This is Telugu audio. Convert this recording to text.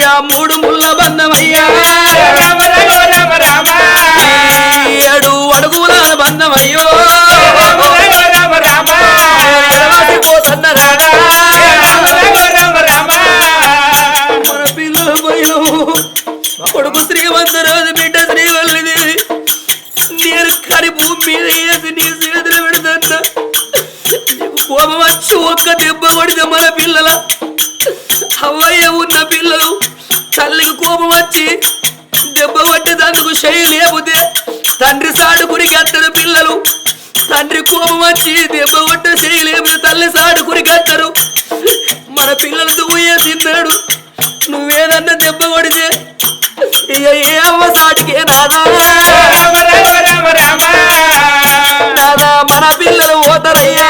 అయ్యా మూడు ముళ్ళ బంధమయ్యా. ఏడు అడుగుల బంధమయ్యో. రామ రామ రామ ఎడవాసి పోసన్న రాడా మన పిల్లల పోయిన కొడుకు శ్రీమంతరాజు బిడ్డ శ్రీవల్లిది. నేను కరి భూమి మీద వేసి నీ చేతులు పెడతా కోపం వచ్చి ఒక్క దెబ్బ కొడితే మన పిల్లల. అవయ్య ఉన్న పిల్లలు. తల్లికి కోపం వచ్చి దెబ్బ కొట్టేదానికి చేయి లేకపోతే తండ్రి సాడు కురికెత్తరు పిల్లలు. తండ్రి కోపం వచ్చి దెబ్బ కొట్ట చేయి లేకపోతే తల్లి సాడు కురికెత్తరు మన పిల్లలతో పోయే తిన్నాడు నువ్వేదన్నా దెబ్బ కొడితే ఇక ఏ అవ్వ సాటికే నాదా? రామ రామ రామ రామ. నాదా మన పిల్లలు పోతారయ్యా.